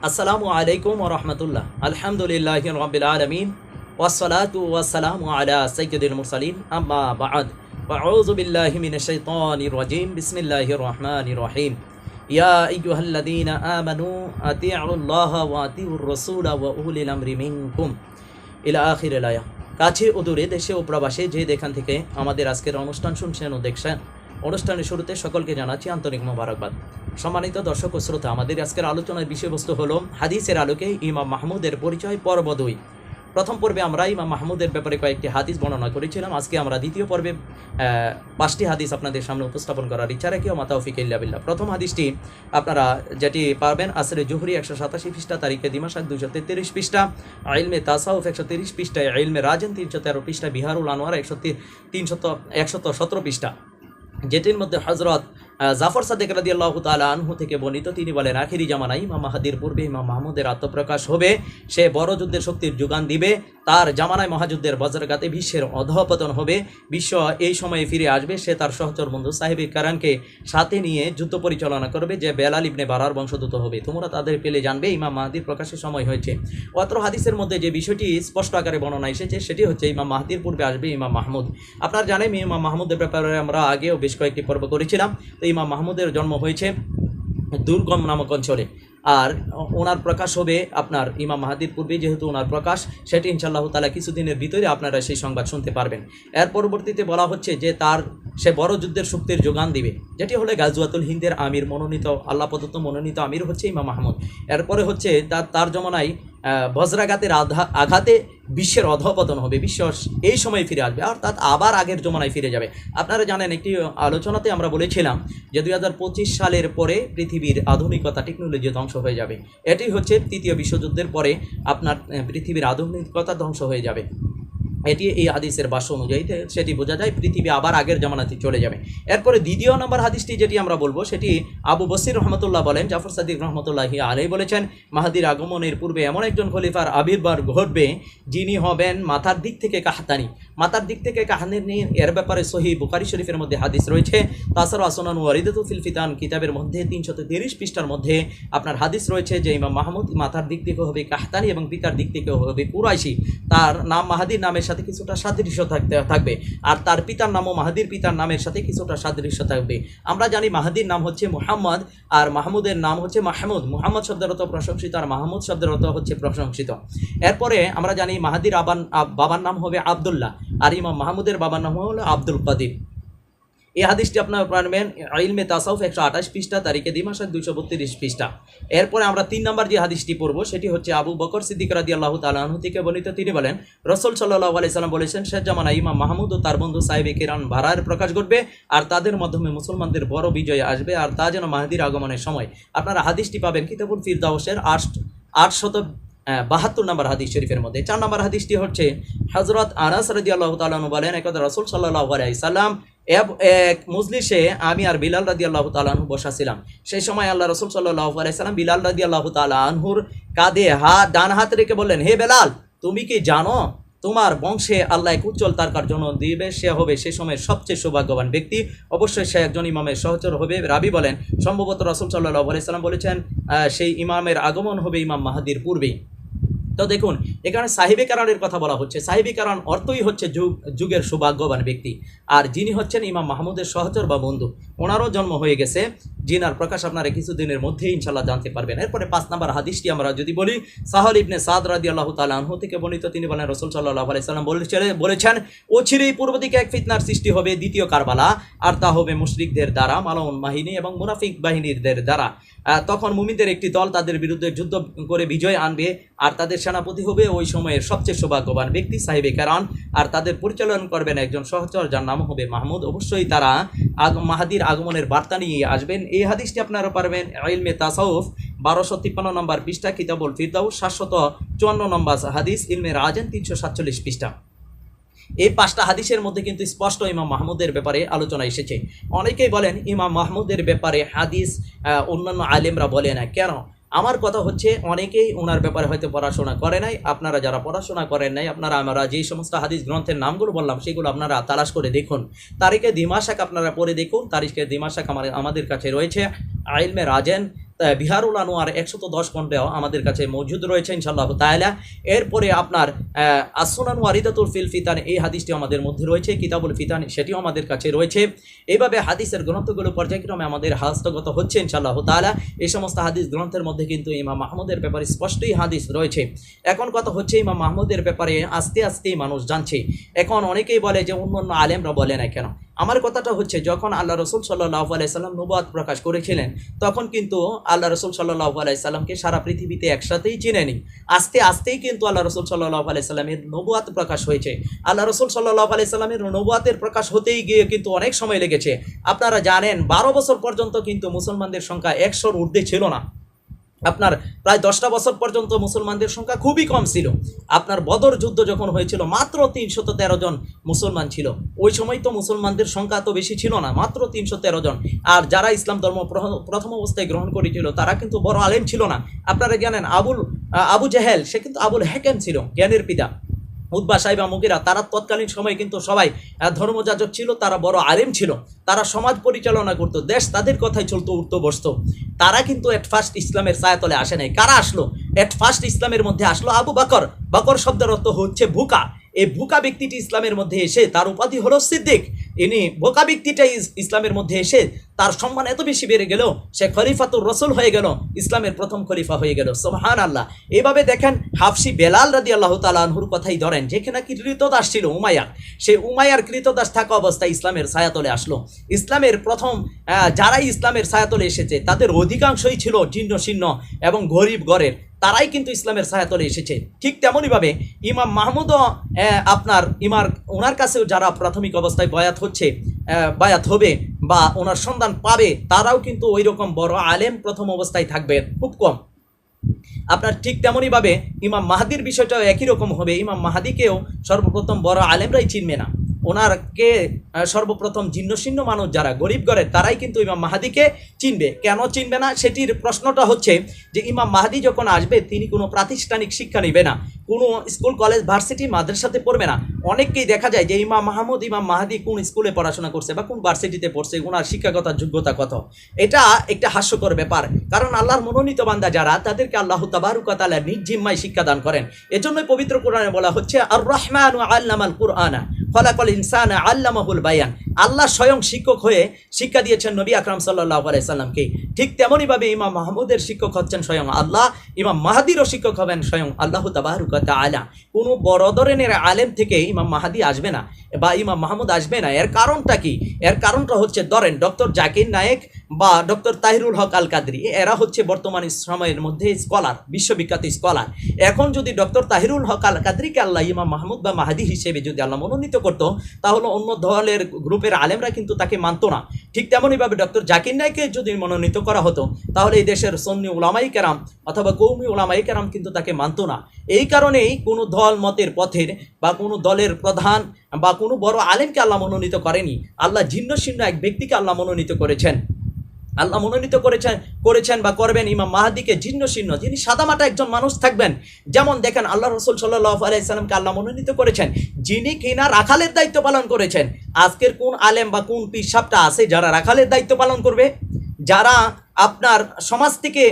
আসসালামু আলাইকুম রহমতুল্লাহ আলহামদুলিল্লাহ রবিল আলমিন ওয়াসসালাতু ওয়াসসালামু আলা সাইয়্যিদিল মুরসালিন আম্মা বা'দ فأعوذ بالله من الشيطان الرجيم بسم الله الرحمن الرحيم يا أيها الذين آمنوا أطيعوا الله وأطيعوا الرسول وأولي الأمر منكم ইলা আখির এলায়া কাছে ও দূরে দেশে ও প্রবাসে যে যেখান থেকে আমাদের আজকের অনুষ্ঠান শুনছেন ও দেখছেন অনুষ্ঠানের শুরুতে সকলকে জানাচ্ছি আন্তরিক মোবারকবাদ। সম্মানিত দর্শক ও শ্রোতা, আমাদের আজকের আলোচনার বিষয়বস্তু হলো, হাদিসের আলোকে ইমাম মাহমুদের পরিচয়, পর্ব দুই। প্রথম পর্বে আমরা ইমাম মাহমুদের ব্যাপারে কয়েকটি হাদিস বর্ণনা করেছিলাম। আজকে আমরা দ্বিতীয় পর্বে পাঁচটি হাদিস আপনাদের সামনে উপস্থাপন করার ইচ্ছা রাখি ও মাতাউফিক ইল্লাবিল্লাহ প্রথম হাদিসটি আপনারা যেটি পাবেন আসরে জুহরি একশো সাতাশি পৃষ্ঠা, তারিখে দিমাশাক দুশো তেত্রিশ পৃষ্ঠা আইলমে তাসাউফ একশো তিরিশ পৃষ্ঠায় আইলমে রাজেন তিনশো তেরো পৃষ্ঠা, বিহারুল আনোয়ার একশো তিনশত, একশত সতেরো পৃষ্ঠা। যেটির মধ্যে হজরত জাফর সাদেক রাদি আল্লাহ তালা আনহু থেকে বর্ণিত, তিনি বলেন, আখিরি জামানাই ইমাম মাহাদির পূর্বে ইমাম মাহমুদের আত্মপ্রকাশ হবে। সে বড় যুদ্ধের শক্তির যোগান দিবে। তার জামানায় মহাযুদ্ধের বজ্রঘাতে বিশ্বের অধপতন হবে। বিশ্ব এই সময়ে ফিরে আসবে। সে তার সহচর বন্ধু সাহেবিক কারানকে সাথে নিয়ে যুদ্ধ পরিচালনা করবে, যে বেলাল ইবনে বারার বংশদূত হবে। তোমরা তাদের পেলে জানবে, ইমাম মাহাদির প্রকাশের সময় হয়েছে। অত্র হাদিসের মধ্যে যে বিষয়টি স্পষ্ট আকারে বর্ণনা এসেছে, সেটি হচ্ছে ইমাম মাহাদির পূর্বে আসবে ইমাম মাহমুদ। আপনারা জানেন, ইমাম মাহমুদের ব্যাপারে আমরা আগেও বেশ কয়েকটি পর্ব করেছিলাম। ইমাম মাহমুদের জন্ম হয়েছে দুর্গম নামক অঞ্চলে। আর ওনার প্রকাশ হবে আপনার ইমাম মাহাদির পূর্বে যেহেতু ওনার প্রকাশ, সেটি ইনশাল্লাহ তালা কিছুদিনের ভিতরে আপনারা সেই সংবাদ শুনতে পারবেন। এর পরবর্তীতে বলা হচ্ছে যে তার, সে বড় যুদ্ধের শক্তির যোগান দিবে। যেটি হলে গাজুয়াতুল হিন্দের আমির মনোনীত, আল্লাহ প্রদত্ত মনোনীত আমির হচ্ছে ইমাম মাহমুদ। এরপরে হচ্ছে তার তার জমানায় বজ্রাঘাতের আঘাতে বিশ্বের অধপতন হবে। বিশ্ব এই সময় ফিরে আসবে। অর্থাৎ আবার আগের জমানায় ফিরে যাবে। আপনারা জানেন, একটি আলোচনাতে আমরা বলেছিলাম যে দু হাজার পঁচিশ সালের পরে পৃথিবীর আধুনিকতা টেকনোলজি ধ্বংস হয়ে যাবে। এটি হচ্ছে তৃতীয় বিশ্বযুদ্ধের পরে আপনার পৃথিবীর আধুনিকতা ধ্বংস হয়ে যাবে। এটি এই হাদিসের বাস অনুযায়ী সেটি বোঝা যায় পৃথিবী আবার আগের জামানাতে চলে যাবে। এরপরে দ্বিতীয় নম্বর হাদিসটি যেটি আমরা বলব সেটি আবু বসির রহমতুল্লাহ বলেন, জাফর সাদিক রহমতুল্লাহ আলাই বলেছেন, মাহাদির আগমনের পূর্বে এমন একজন খলিফার আবির্ভাব ঘটবে যিনি হবেন মাথার দিক থেকে কাহাতানি। মাথার দিক থেকে কাহানি এর ব্যাপারে সহি বুখারি শরীফের মধ্যে হাদিস রয়েছে। তাছাড়া আসনান ফিল ফিতান কিতাবের মধ্যে তিনশত তিরিশ পৃষ্ঠার মধ্যে আপনার হাদিস রয়েছে যে ইমাম মাহমুদ মাথার দিক থেকে হবে কাহতানি এবং পিতার দিক থেকে হবে কুরাইশি। তার নাম মাহাদির নামের সাথে কিছুটা সাদৃশ্য থাকতে থাকবে। আর তার পিতার নামও মাহাদির পিতার নামের সাথে কিছুটা সাদৃশ্য থাকবে। আমরা জানি মাহাদির নাম হচ্ছে মোহাম্মদ, আর মাহমুদের নাম হচ্ছে মাহমুদ। মোহাম্মদ শব্দরত প্রশংসিত, আর মাহমুদ শব্দরত হচ্ছে প্রশংসিত। এরপরে আমরা জানি মাহাদির আবান বাবার নাম হবে আবদুল্লাহ, আর ইমাম মাহমুদের বাবার নাম হলো আব্দুল কাদির। এই হাদিসটি আপনার পারবেন ইলমে তাসাউফ একশো আঠাশ পৃষ্ঠা, তারিখে দিমাসার দুইশো বত্রিশ পৃষ্ঠা। এরপরে আমরা তিন নম্বর যে হাদিসটি পড়ব, সেটি হচ্ছে আবু বকর সিদ্দিক রাদি আল্লাহ তালাহু থেকে বর্ণিত। তিনি বলেন, রসুল সাল্লাহ আলাইসাল্লাম বলেছেন শেখ জামানা ইমাম মাহমুদ ও তার বন্ধু সাহেব কিরান ভাড়ার প্রকাশ ঘটবে আর তাদের মাধ্যমে মুসলমানদের বড় বিজয় আসবে আর তা যেন মাহাদির আগমনের সময়। আপনারা হাদিসটি পাবেন কিতাবুল ফিরদাউসের আট আটশত বাহাত্তর নম্বর হাদিস শরীফের মধ্যে। চার নম্বর হাদিসটি হচ্ছে হজরত আনাস রাদি আল্লাহ তালু বলেন, একদা রসুল সাল্লাহ আলাইসাল্লাম এক মজলিসে আমি আর বিলাল রাদি আল্লাহ তালাহু বসাছিলাম সেই সময় আল্লাহ রসুল সাল্লাহ আলাইসাল্লাম বিলাল রাদি আল্লাহ তালাহুর কাঁধে হাত, ডান হাত রেখে বললেন, হে বেলাল, তুমি কি জানো তোমার বংশে আল্লাহ এক উজ্জ্বল তারকার জন্য দিবে? সে হবে সে সময়ের সবচেয়ে সৌভাগ্যবান ব্যক্তি। অবশ্যই সে একজন ইমামের সহচর হবে। রাবি বলেন, সম্ভবত রসুল সাল্লাহ আলাইসাল্লাম বলেছেন সেই ইমামের আগমন হবে ইমাম মাহাদির পূর্বেই। তো দেখুন এখানে সাহিবে কারণের কথা বলা হচ্ছে। সাহিবি কারণ অর্থই হচ্ছে যুগ, যুগের সৌভাগ্যবান ব্যক্তি। আর যিনি হচ্ছেন ইমাম মাহমুদের সহচর বা বন্ধু, ওনারও জন্ম হয়ে গেছে। জিনার প্রকাশ আপনারা কিছুদিনের মধ্যেই ইনশাল্লাহ জানতে পারবেন। এরপরে পাঁচ নম্বর হাদিসটি আমরা যদি বলি, সাহল ইবনে সাদ রাদি আল্লাহ তালাহ থেকে বর্ণিত, তিনি বলেন, রসুল সাল্লাহ আলাইসাল্লাম বলেছেন ও অচিরেই পূর্ব দিকে এক ফিতনার সৃষ্টি হবে, দ্বিতীয় কারবালা, আর তা হবে মুশরিকদের দ্বারা, মালাউন বাহিনী এবং মুনাফিক বাহিনীদের দ্বারা। তখন মুমিনদের একটি দল তাদের বিরুদ্ধে যুদ্ধ করে বিজয় আনবে, আর তাদের সেনাপতি হবে, ওই সময়ের সবচেয়ে সৌভাগ্যবান ব্যক্তি সাহেবে কারণ আর তাদের পরিচালন করবেন একজন সহচর, যার নাম হবে মাহমুদ। অবশ্যই তারা আগ মাহাদির আগমনের বার্তা নিয়ে আসবেন। এই হাদিসটি আপনারা পারবেন ইলমে তাসাউফ, বারোশো তিপ্পান্ন নম্বর পৃষ্ঠা, কিতাবুল ফিরদাউ সাতশত চুয়ান্ন নম্বর হাদিস, ইলমে রাজেন, তিনশো সাতচল্লিশ পৃষ্ঠা। এই পাঁচটা হাদিসের মধ্যে কিন্তু স্পষ্ট ইমাম মাহমুদের ব্যাপারে আলোচনা এসেছে। অনেকেই বলেন, ইমাম মাহমুদের ব্যাপারে হাদিস অন্যান্য আলেমরা বলে না। কেন? আমার কথা হচ্ছে, অনেকেই ওনার ব্যাপারে হয়তো পড়াশোনা করে নাই। আপনারা যারা পড়াশোনা করেন নাই, আপনারা আমরা যেই সমস্ত হাদিস গ্রন্থের নামগুলো বললাম, সেগুলো আপনারা তালাশ করে দেখুন। তারিখে দিমাশাক আপনারা পড়ে দেখুন। তারিখে দিমাশাক আমার আমাদের কাছে রয়েছে। আইলমে রাজেন বিহারুল আনোয়ার একশত দশ খণ্ডেও আমাদের কাছে মজুদ রয়েছে ইনশাল্লাহ তাহলে এরপরে আপনার আসুনান ওয়ারিদাতুল ফিল ফিতান, এই হাদিসটি আমাদের মধ্যে রয়েছে, কিতাবুল ফিতান, সেটিও আমাদের কাছে রয়েছে। এইভাবে হাদিসের গ্রন্থগুলো পর্যায়ক্রমে আমাদের হস্তগত হচ্ছে ইনশাল্লাহ তাআলা। এই সমস্ত হাদিস গ্রন্থের মধ্যে কিন্তু ইমাম মাহমুদের ব্যাপারে স্পষ্টই হাদিস রয়েছে। এখন কথা হচ্ছে ইমাম মাহমুদের ব্যাপারে আস্তে আস্তেই মানুষ জানছে। এখন অনেকেই বলে যে অন্য অন্য আলেমরা বলে না কেন? আমার কথাটা হচ্ছে, যখন আল্লাহ রসুল সাল্লাহ আলাইসাল্লাম নবাদ প্রকাশ করেছিলেন, তখন কিন্তু আল্লাহ রসুল সাল্লাহ আলাইসাল্লামকে সারা পৃথিবীতে একসাথেই চিনেনি। আস্তে আস্তেই কিন্তু আল্লাহ রসুল সাল্লাহ আলাইসাল্লামের নবুয়াত প্রকাশ হয়েছে। আল্লাহ রসুল সাল্লাহ আলাইসাল্লামের নবুয়াতের প্রকাশ হতেই গিয়ে কিন্তু অনেক সময় লেগেছে। আপনারা জানেন, বারো বছর পর্যন্ত কিন্তু মুসলমানদের সংখ্যা একশোর ঊর্ধ্বে ছিল না। আপনার প্রায় দশটা বছর পর্যন্ত মুসলমানদের সংখ্যা খুবই কম ছিল। আপনার বদর যুদ্ধ যখন হয়েছিল, মাত্র তিনশত তেরো জন মুসলমান ছিল। ওই সময় তো মুসলমানদের সংখ্যা তো বেশি ছিল না, মাত্র তিনশো তেরো জন। আর যারা ইসলাম ধর্ম প্রথম অবস্থায় গ্রহণ করেছিল, তারা কিন্তু বড় আলেম ছিল না। আপনারা জানেন, আবুল আবু জাহেল, সে কিন্তু আবুল হ্যাকেম ছিল, জ্ঞানের পিতা। উদ্বা সাহেব আমুকিরা তারা তৎকালীন সময়ে কিন্তু সবাই ধর্মযাজক ছিল, তারা বড় আলেম ছিল, তারা সমাজ পরিচালনা করতো, দেশ তাদের কথাই চলতো, উঠতো, বসতো। তারা কিন্তু এট ফার্স্ট ইসলামের সায়াতলে আসে নাই। কারা আসলো? এট ফার্স্ট ইসলামের মধ্যে আসলো আবু বাকর। বাকর শব্দের অর্থ হচ্ছে ভুকা। এই ভুকা ব্যক্তিটি ইসলামের মধ্যে এসে তার উপাধি হলো সিদ্দিক। ইনি বোকা ব্যক্তিটাই ইস- ইসলামের মধ্যে এসে তার সম্মান এত বেশি বেড়ে গেল, সে খলিফাতুর রসুল হয়ে গেল, ইসলামের প্রথম খলিফা হয়ে গেল। সোহান আল্লাহ এভাবে দেখেন হাফসি বেলাল রাদি আল্লাহ তালাহুর কথাই ধরেন, যেখানে কি কৃতদাস ছিল উমায়ার সে উমায়ার কৃতদাস থাকা অবস্থায় ইসলামের ছায়াতলে আসলো। ইসলামের প্রথম যারাই ইসলামের ছায়াতলে এসেছে, তাদের অধিকাংশই ছিল জীর্ণ শীর্ণ এবং গরিব গড়ের তারাই কিন্তু ইসলামের ছায়াতলে এসেছে। ঠিক তেমনইভাবে ইমাম মাহমুদও আপনার ইমার, ওনার কাছেও যারা প্রাথমিক অবস্থায় বয়াত হচ্ছে বায়াত হবে বা ওনার সন্ধান পাবে, তারাও কিন্তু ওই রকম বড় আলেম প্রথম অবস্থায় থাকবে। খুব কম। আপনার ঠিক তেমনইভাবে ইমাম মাহাদির বিষয়টাও একই রকম হবে। ইমাম মাহাদিকেও সর্বপ্রথম বড় আলেমরাই চিনবে না। ওনারকে সর্বপ্রথম জীর্ণশীর্ণ মানুষ যারা গরিব গড়ের তারাই কিন্তু ইমাম মাহাদিকে চিনবে। কেন চিনবে না? সেটির প্রশ্নটা হচ্ছে যে, ইমাম মাহাদি যখন আসবে, তিনি কোনো প্রাতিষ্ঠানিক শিক্ষা নেবে না। কোনো স্কুল, কলেজ, ভার্সিটি মাদ্রাসাতে পড়বে না। অনেককেই দেখা যায় যে, ইমাম মাহমুদ, ইমাম মাহাদি কোন স্কুলে পড়াশোনা করছে বা কোন ভার্সিটিতে পড়ছে, ওনার শিক্ষাগত যোগ্যতা কত? এটা একটা হাস্যকর ব্যাপার। কারণ আল্লাহর মনোনীত বান্দা যারা, তাদেরকে আল্লাহ তাবারুকাতালা নিজ জিম্মায় শিক্ষাদান করেন। এজন্যই পবিত্র কোরআনে বলা হচ্ছে আর রহমান আল্লামাল কুরআনা। ফলাকল ইনসান বায়ান। আল্লাহ স্বয়ং শিক্ষক হয়ে শিক্ষা দিয়েছেন নবী আকরাম সাল্লাহ আলাইসাল্লামকে ঠিক তেমনইভাবে ইমাম মাহমুদের শিক্ষক হচ্ছেন স্বয়ং আল্লাহ, ইমাম মাহাদিরও শিক্ষক হবেন স্বয়ং আল্লাহ তাবারুকাত আলা কোনো বড় ধরনের আলেম থেকে ইমাম মাহাদি আসবে না বা ইমাম মাহমুদ আসবে না। এর কারণটা কি? এর কারণটা হচ্ছে, ধরেন, ডক্টর জাকির নায়েক বা ডক্টর তাহিরুল হক আল কাদরি এরা হচ্ছে বর্তমান সময়ের মধ্যে স্কলার, বিশ্ববিখ্যাত স্কলার। এখন যদি ডক্টর তাহিরুল হক আল কাদরিকে আল্লাহ ইমাম মাহমুদ বা মাহাদি হিসেবে যদি আল্লাহ মনোনীত করতো, তাহলে অন্য দলের গ্রুপের আলেমরা কিন্তু তাকে মানতো না। ঠিক তেমনইভাবে ডক্টর জাকির নাইকে যদি মনোনীত করা হতো, তাহলে এই দেশের সন্নি উলামাই কেরাম অথবা কৌমি উলামাই কেরাম কিন্তু তাকে মানতো না। এই কারণেই কোনো দল মতের পথের বা কোনো দলের প্রধান বা কোনো বড় আলেমকে আল্লাহ মনোনীত করেনি। আল্লাহ জীর্ণ শীর্ণ এক ব্যক্তিকে আল্লাহ মনোনীত করেছেন। আল্লাহ মনোনীত করেছেন করেছেন বা করবেন ইমাম মাহাদিকে জীর্ণ শীর্ণ। যিনি সাদামাটা একজন মানুষ থাকবেন, যেমন দেখেন আল্লাহ রসুল সাল্লাহ আলাইসাল্লামকে আল্লাহ মনোনীত করেছেন, যিনি কিনা রাখালের দায়িত্ব পালন করেছেন। আজকের কোন আলেম বা কোন পিসাবটা আছে যারা রাখালের দায়িত্ব পালন করবে? যারা আপনার সমাজ থেকে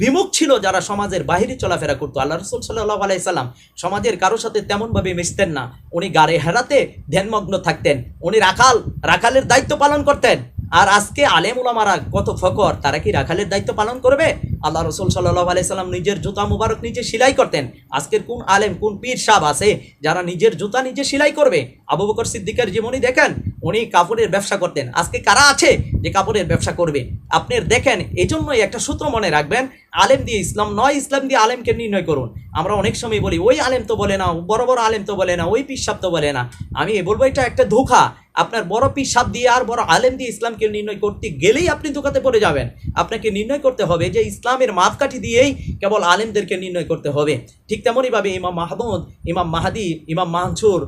বিমুখ ছিল, যারা সমাজের বাহিরে চলাফেরা করতো। আল্লাহ রসুল সাল্লাহ আলাইসাল্লাম সমাজের কারোর সাথে তেমনভাবে মিশতেন না। উনি গাড়ে হেরাতে ধ্যানমগ্ন থাকতেন। উনি রাখাল, রাখালের দায়িত্ব পালন করতেন। আর আজকে আলেম উলামারা কত ফকর, তারা কি রাখালের দায়িত্ব পালন করবে? আল্লাহ রসুল সাল্লাহ আলাইসাল্লাম নিজের জুতা মুবারক নিজে সেলাই করতেন। আজকের কোন আলেম, কোন পীর সাহ আছে যারা নিজের জুতা নিজে সেলাই করবে? আবু বকর সিদ্দিকের জীবনী দেখেন, উনি কাপড়ের ব্যবসা করতেন। আজকে কারা আছে যে কাপড়ের ব্যবসা করবে? আপনি দেখেন এই জন্যই একটা সূত্র মনে রাখবেন, আলেম দিয়ে ইসলাম নয়, ইসলাম দিয়ে আলেমকে নির্ণয় করুন। আমরা অনেক সময় বলি, ওই আলেম তো বলে না, বড় বড় আলেম তো বলে না, ওই পিসাব তো বলে না। আমি বলব, এটা একটা ধোঁকা। আপনার বড় পিসাব দিয়ে আর বড় আলেম দিয়ে ইসলামকে নির্ণয় করতে গেলেই আপনি দোকাতে পড়ে যাবেন। আপনাকে নির্ণয় করতে হবে যে ইসলামের মাপকাঠি দিয়েই কেবল আলেমদেরকে নির্ণয় করতে হবে। ঠিক তেমনইভাবে ইমাম মাহমুদ, ইমাম মাহাদি, ইমাম মাহসুর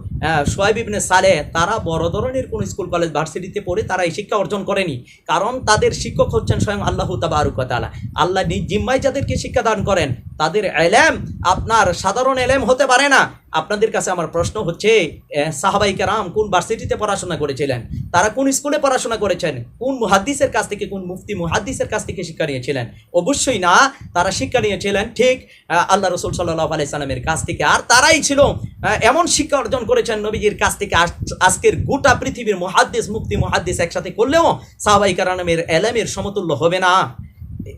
সোয়াইব ইবনে সালে, তারা বড় ধরনের কোন স্কুল, কলেজ, ভার্সিটিতে পড়ে তারা এই শিক্ষা অর্জন করেনি। কারণ তাদের শিক্ষক হচ্ছেন স্বয়ং আল্লাহ তাবারুকতালা আল্লাহ নিজ জিম্মায় যাদেরকে শিক্ষা দান করেন, তাদের এলেম আপনার সাধারণ এলেম হতে পারে না। আপনাদের কাছে আমার প্রশ্ন হচ্ছে সাহাবাই কেরাম কোন ভার্সিটিতে পড়াশোনা করেছিলেন? তারা কোন স্কুলে পড়াশোনা করেছেন? কোন মুহাদ্দিসের কাছ থেকে, কোন মুফতি মুহাদ্দিসের কাছ থেকে শিক্ষা নিয়েছিলেন? অবশ্যই না, তারা শিক্ষা নিয়েছিলেন ঠিক আল্লাহ রসুল সাল্লাহ আলাইসাল্লামের কাছ থেকে। আর তারাই ছিল এমন শিক্ষা অর্জন করেছেন নবীজির কাছ থেকে, আজ- আজকের গোটা পৃথিবীর মুহাদ্দিস মুক্তি মুহাদ্দিস একসাথে করলেও সাহাবাই কারামের এলেমের সমতুল্য হবে না।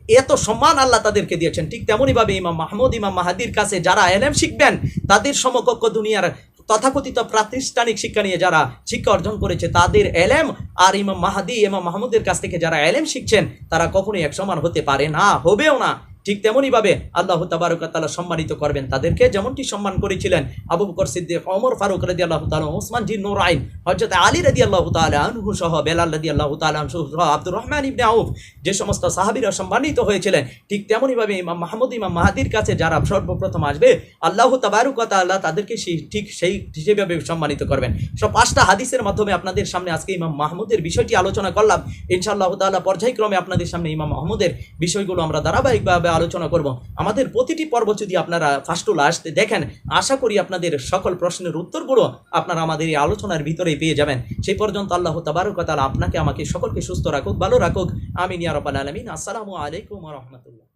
এত সম্মান আল্লাহ তাদেরকে দিয়েছেন। ঠিক তেমনই ভাবে ইমাম মাহমুদ, ইমাম মাহাদির কাছে যারা এলেম শিখবেন, তাদের সমকক্ষ দুনিয়ার তথাকথিত প্রাতিষ্ঠানিক শিক্ষা নিয়ে যারা শিক্ষা অর্জন করেছে, তাদের এলেম আর ইমাম মাহাদি, ইমাম মাহমুদের কাছ থেকে যারা এলেম শিখছেন, তারা কখনোই এক সমান হতে পারে না, হবেও না। ঠিক তেমনই ভাবে আল্লাহ তাবারকাতালা সম্মানিত করবেন তাদেরকে। যেমনটি সম্মান করেছিলেন আবু বকর সিদ্দিক, ওমর ফারুক রাদি আল্লাহ তালা ওসমান জি নুর আইন হজরত আলী রাদি আল্লাহ তালা আনহু সহ, বেলাল রাদি আল্লাহ তালা সহ, আব্দুর রহমান ইবনে আউফ, যে সমস্ত সাহাবিরা সম্মানিত হয়েছিলেন, ঠিক তেমনই ভাবে ইমাম মাহমুদ, ইমাম মাহাদির কাছে যারা সর্বপ্রথম আসবে, আল্লাহ তাবারুকতা আল্লাহ তাদেরকে সেই, ঠিক সেই হিসেবে সম্মানিত করবেন। সব পাঁচটা হাদিসের মাধ্যমে আপনাদের সামনে আজকে ইমাম মাহমুদের বিষয়টি আলোচনা করলাম। ইনশাআল্লাহ তাআলা পর্যায়ক্রমে আপনাদের সামনে ইমাম মাহমুদের বিষয়গুলো আমরা ধারাবাহিকভাবে আলোচনা করব। আমাদের প্রতিটি পর্ব যদি আপনারা ফার্স্ট টু লাস্ট দেখেন, আশা করি আপনাদের সকল প্রশ্নের উত্তরগুলো আপনারা আমাদের এই আলোচনার ভিতরেই পেয়ে যাবেন। সেই পর্যন্ত আল্লাহ তাবারুকতালা আপনাকে আমাকে সকলকে সুস্থ রাখুক, ভালো রাখুক। আমি নিয়ারপাল আলমিন। আসসালামু আলাইকুম রাহমাতুল্লাহ।